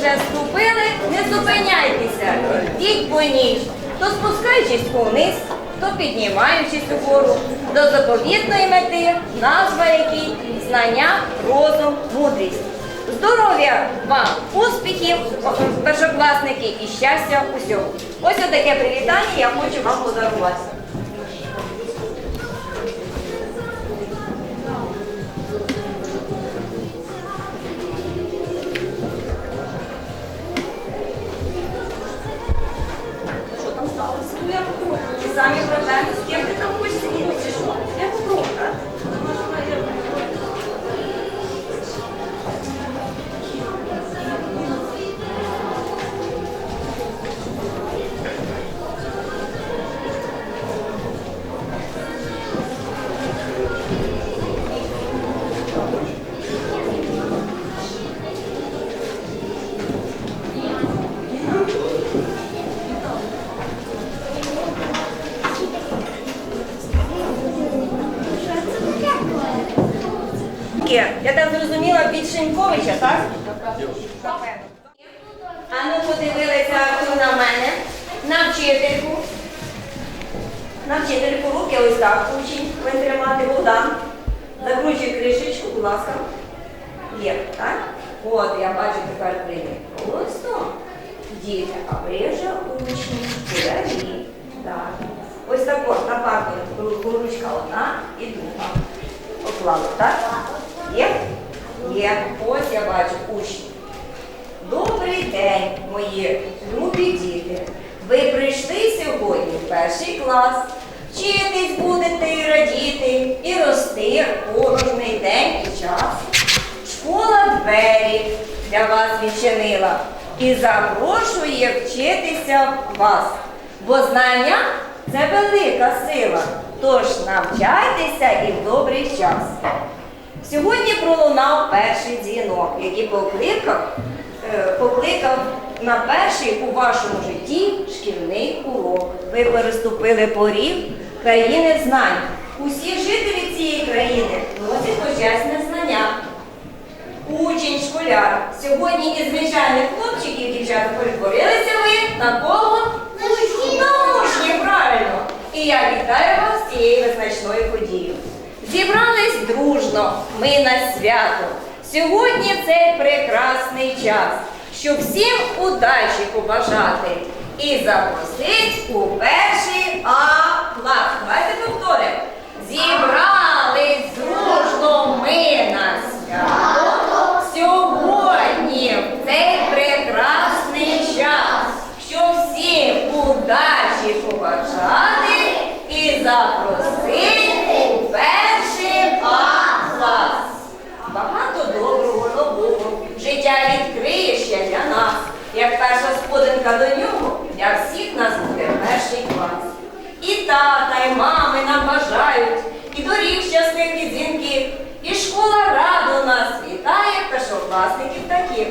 вже ступили, не зупиняйтеся, йдіть по ній, то спускаючись вниз, то піднімаючись угору, до заповітної мети, назва якій знання, розум, мудрість. Здоров'я вам, успіхів, першокласники і щастя усього. Ось таке привітання я хочу вам подарувати. Зрозуміла від так? А ну подивилися тут на мене, на вчительку. На вчительку руки ось так учень повинен тримати Богдан. Закручуй кришечку, будь ласка. Є, так? От, я бачу тепер прийде. Просто діти, а ви вже учні, школярі. Так. Ось так от, на парту ручка одна і друга. Поклали, так? Є? Ось я бачу учні. Добрий день, мої любі діти. Ви прийшли сьогодні в перший клас. Вчитись будете і радіти, і рости кожний день і час. Школа двері для вас відчинила і запрошує вчитися вас. Бо знання це велика сила. Тож навчайтеся і в добрий час. Сьогодні пролунав перший дзвінок, який покликав, е, покликав на перший у вашому житті шкільний урок. Ви переступили поріг країни знань. Усі жителі цієї країни носять почесне знання. Учень, школяр. Сьогодні із звичайних хлопчиків дівчата перетворилися ви на кого? На учнів, правильно. І я вітаю вас з цією визначною подією. Зібрались дружно, ми на свято. Сьогодні цей прекрасний час, щоб всім удачі побажати і запросить у перший А-клас. Давайте повторимо. Зібрались дружно ми на свято. Сьогодні цей прекрасний час, щоб всім удачі побажати і запросити у перший А-клас. Багато доброго нового життя відкриє ще для нас. Як перша сходинка до нього, для всіх нас буде перший клас. І тата, і мами нам бажають, і доріг щасливих і дзвінків, і школа раду нас вітає першокласників таких.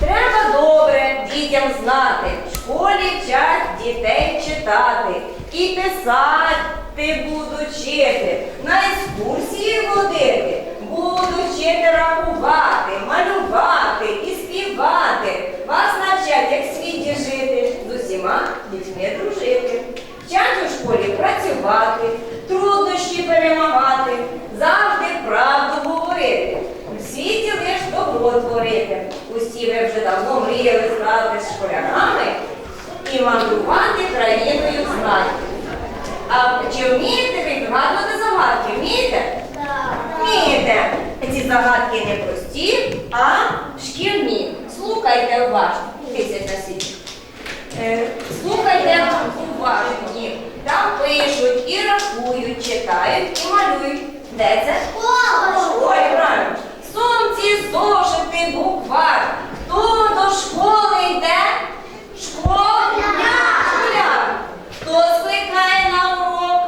Треба добре дітям знати, в школі вчать дітей читати і писати будуть вчити, на екскурсії водити, будуть вчити рахувати, малювати і співати. Вас навчать, як в світі жити, з усіма дітьми дружити. Вчать у школі працювати, труднощі перемагати, завжди правду говорити. У світі лиш добро творити. Усі ви вже давно мріяли стати школярами і мандрувати країною знань. А чи вмієте ви відгадувати загадки? Вмієте? Вмієте. Ці загадки не прості, а шкільні. Слухайте уважно. Тисять на сіті. Е, Слухайте уважно. їх. Там пишуть і рахують, читають і малюють. Де це? Школі, правильно. Сумці, зошити, буквар. Хто до школи йде? Школяр. Школяр. Хто скликає на урок?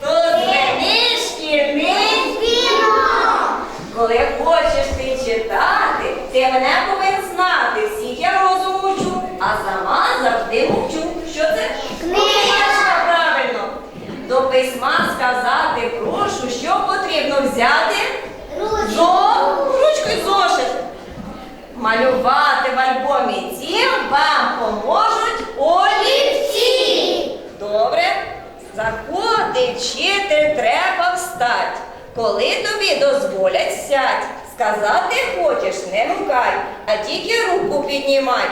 Хто дзвенить шкільний коли хочеш ти читати, ти мене повинен знати. Всіх я розуму вчу, а сама завжди мовчу. Що це? Книжка, правильно. До письма сказати прошу, що потрібно взяти? Зо, ручку і зошит. малювати в альбомі дім вам поможуть олівці. Добре? Заходить вчитель, треба встать. Коли тобі дозволять сядь, сказати хочеш, не гукай, а тільки руку піднімай.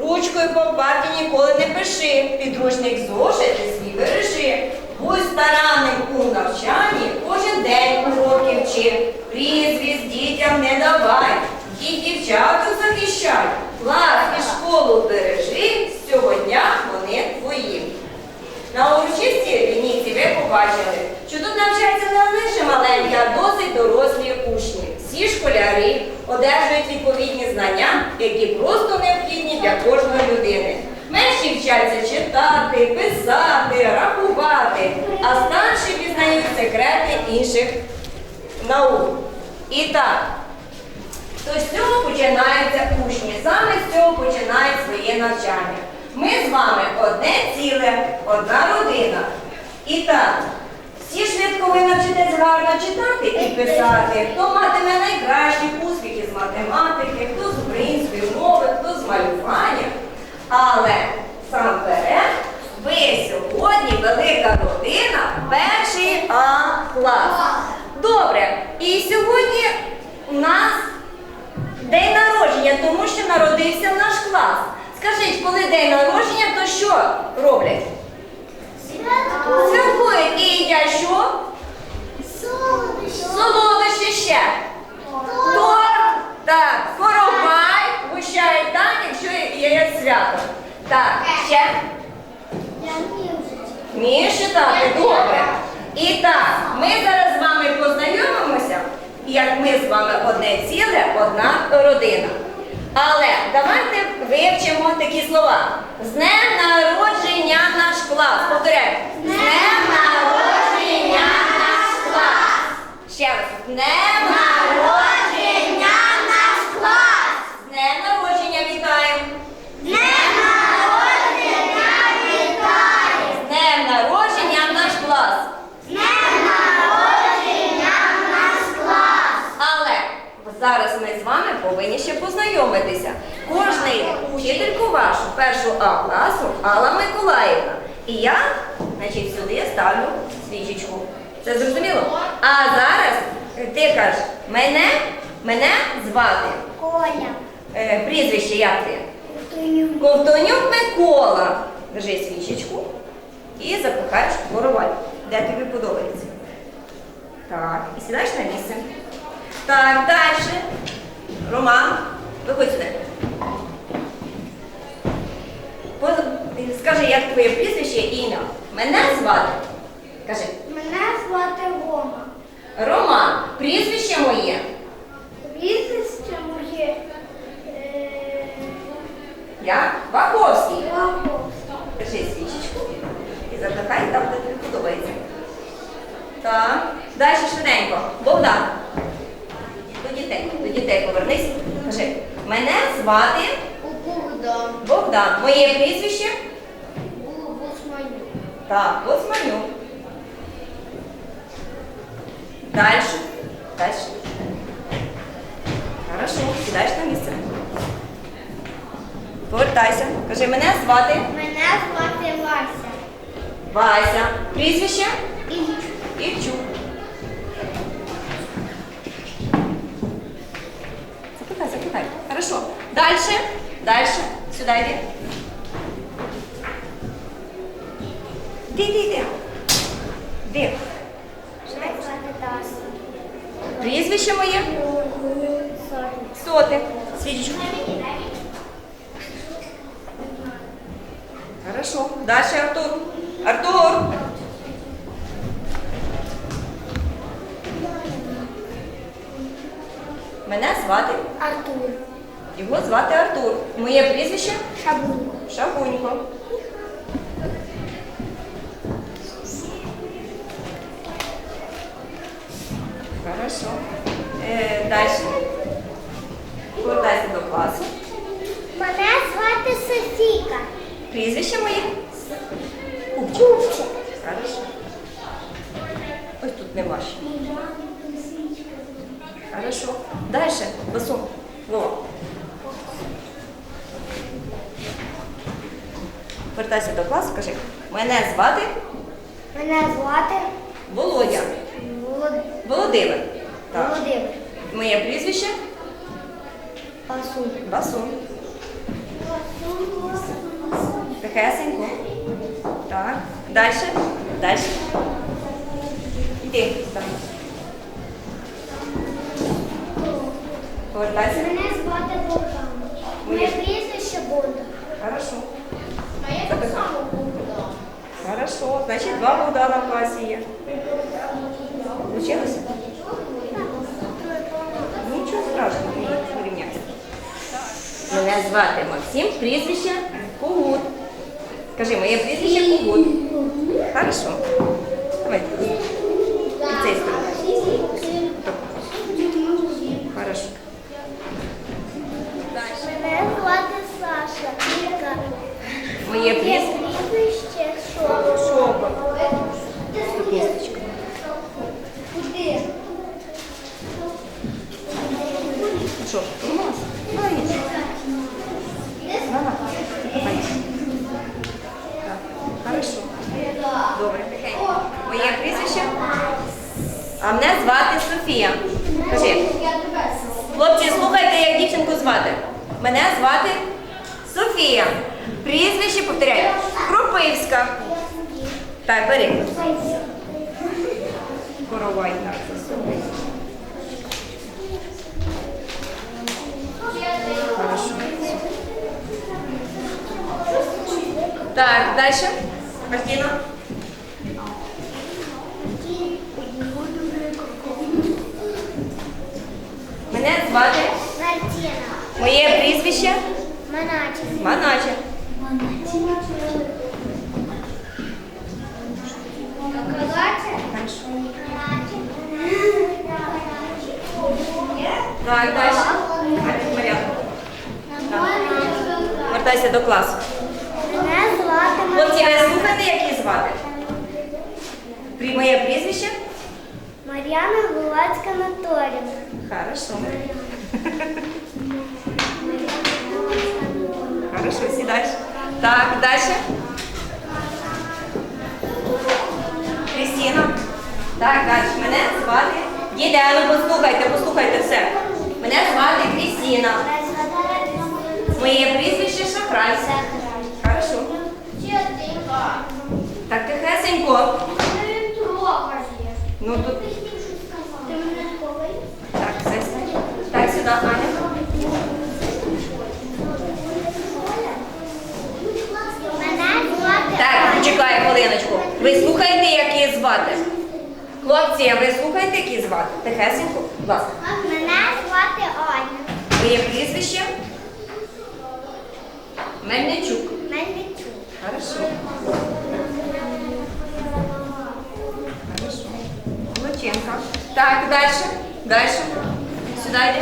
Ручкою по парті ніколи не пиши, підручник зошит і свій бережи. Будь старанним у навчанні, кожен день уроки вчи. Прізвість дітям не давай, їх дівчату захищай. Клас і школу бережи, з вони твої. На урочистій лінійці ви побачили, що тут навчаються не лише маленькі, а досить дорослі учні. Всі школяри одержують відповідні знання, які просто необхідні для кожної людини. Менші вчаться читати, писати, рахувати, а старші пізнають секрети інших наук. І так, то з цього починаються учні. Саме з цього починають своє навчання. Ми з вами одне ціле, одна родина. І так, всі швидко ви навчитесь гарно читати і писати, хто матиме найкращі успіхи з математики, хто з української мови, хто з малювання. Але сам перед, ви сьогодні велика родина, перший А клас. Добре, і сьогодні у нас День народження, тому що народився наш клас. Скажіть, коли день народження, то що роблять? Святкують і їдять що? Солодощі ще. Торт. Так, коровай, гущають так, якщо є свято. Так, ще. Вмієш читати? Добре. І так, ми зараз з вами познайомимося, як ми з вами одне ціле, одна родина. Але давайте вивчимо такі слова. З днем народження наш клас. Повторяю. З днем народження наш клас. Ще раз. З днем народження 1 А класу Алла Миколаївна. І я значить, сюди ставлю свічечку. Це зрозуміло? А зараз ти кажеш, мене мене звати. Коля. Е, Прізвище як ти? Ковтонюк. Ковтонюк Микола. Держи свічечку і запихаєш короваль. Де тобі подобається? Так, і сідаєш на місце. Так, далі. Роман, виходь сюди. По- Скажи, як твоє прізвище і ім'я? Мене звати. Кажи. Мене звати Рома. Роман, прізвище моє. Прізвище моє е, Я Ваковський. Лаковська. Держи свічечку і запихай там, де тобі подобається. Так. Далі швиденько. Богдан. До дітей. До дітей повернись. Кажи, мене звати Богдан. Моє прізвище? Бусманю. Так, Боцманюк. Далі. Далі. Хорошо, сідаєш на місце. Повертайся. Кажи, мене звати Мене звати Вася. Вася. Прізвище? Ільчук. Івчук. Запихай, запихай. Хорошо. Дальше. Дальше. Сюда йди. Іди. Мене звати Тася. Прізвище моє? Сотик. Свічечку. Хорошо. Дальше Артур. Артур. Мене звати. Артур. Його звати Артур. Моє прізвище Шабунько. Шабунько. Хорошо. Е, далі. Повертайся до класу. Мене звати Софійка. Прізвище моє. Купчик. Хорошо. Ось тут не ваше. Хорошо. Дальше. Басун. Вова. Вертайся до класу, кажи. Мене звати Мене звати Володя. Волод- Володимир. Так. Володимир. Моє прізвище Пасун. Басун. Тихесенько. Так. Далі. Далі. Іди. Повертайся. Мене звати Богдан. Моє прізвище Бондар. Хорошо. А я так само Богдан. Хорошо. Значить, два Богдана в класі є. Получилося? Нічого страшного, ми їх порівняємо. Мене звати Максим, прізвище Когут. Скажи, моє прізвище Когут. Хорошо. Давай. А мене звати Софія. Кажи. Хлопці, слухайте, як дівчинку звати. Мене звати Софія. Прізвище, повторяю, Кропивська. Так, бери. Коровай так. Хорошо. Так. Мартина. Мене звати. Мартіна. Моє прізвище. Маначе. Маначі. Так. Порядок. Вертайся до класу. Мене звати Хлопці, ви Мар'яна. слухайте, як її звати? При моє прізвище? Мар'яна Булацька Анатоліївна. Хорошо. Хорошо, Так, дальше. Крістіна. Так, далі. Мене звати. Діти, а ну послухайте, послухайте все. Мене звати Крістіна. Моє прізвище Шахрай. Хорошо. Так, тихесенько. Ну тут. Так, все. Так, сюди, Аня. Мене звати Так, почекай хвилиночку. Ви слухаєте, як її звати? Хлопці, а ви слухаєте, як її звати? Тихесенько, будь ласка. Мене звати Аня. Моє прізвище? Мельничук. Мельничук. Хорошо. Хорошо. Лученко. Так, дальше. Дальше. Сюда йди.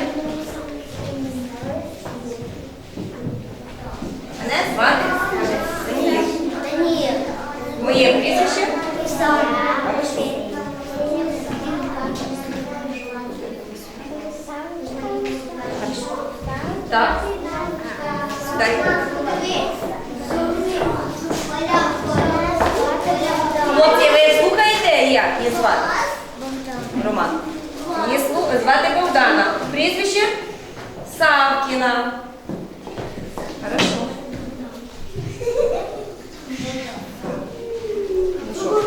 Мене звати Даніїл. Даніл. Моє прізвище? Оксана. Хорошо. Хорошо. Так. Сюда. Хлопці, ви слухаєте, як її звати? Роман. Її звати Богдана. Прізвище? Савкіна. Хорошо. Ну що,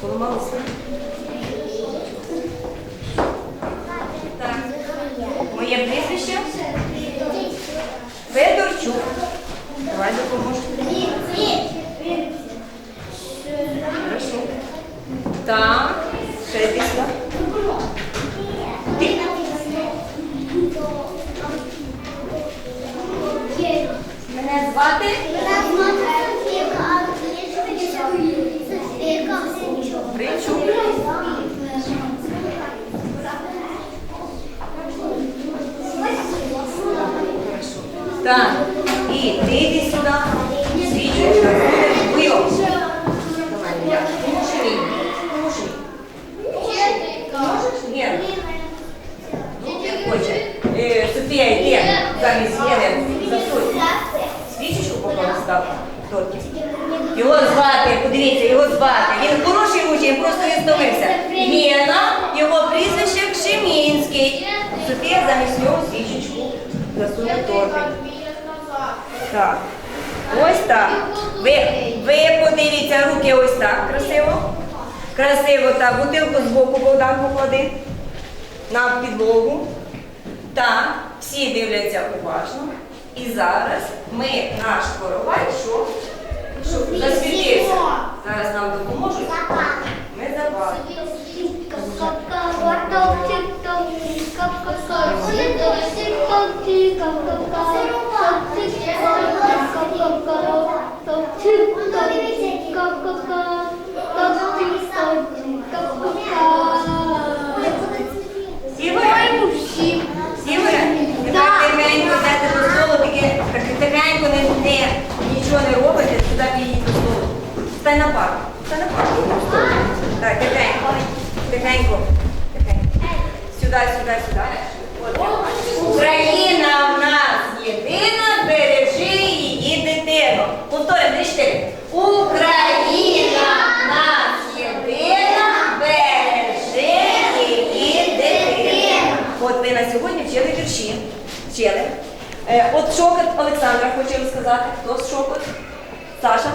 поламалося? Так. Моє прізвище? Федорчук. Давай допоможу. Хорошо. Так. Ще після. Ти. Мене звати? Так. І ти сюди. Свічечка буде вбив. Може Софія, йди. Замість Єни. Засунь. Свічечку попала став. Його звати, подивіться, його звати. Він хороший учень, просто він стомився. Єна, його прізвище Кшемінський. Софія замість нього свічечку засуне торбі. Так. Ось так. Ви, ви подивіться, руки ось так красиво. Красиво так. Бутилку з боку Богдан поклади на підлогу. Так, всі дивляться уважно. І зараз ми наш коровай, що? Щоб засвітився. Зараз нам допоможуть. Ми запали. Сіває? Стай на пару. Стай на пару. Так, тихенько. Тихенько. Тихенько. Сюди, сюди, сюди. Україна в нас єдина, бережи її дитину. Повторюємо, три чотири. Україна нас єдина, бережи її дитина. От ви на сьогодні вчили вірші. Вчили. Е, от Шокот Олександра хочу розказати. Хто з Шокот? Саша?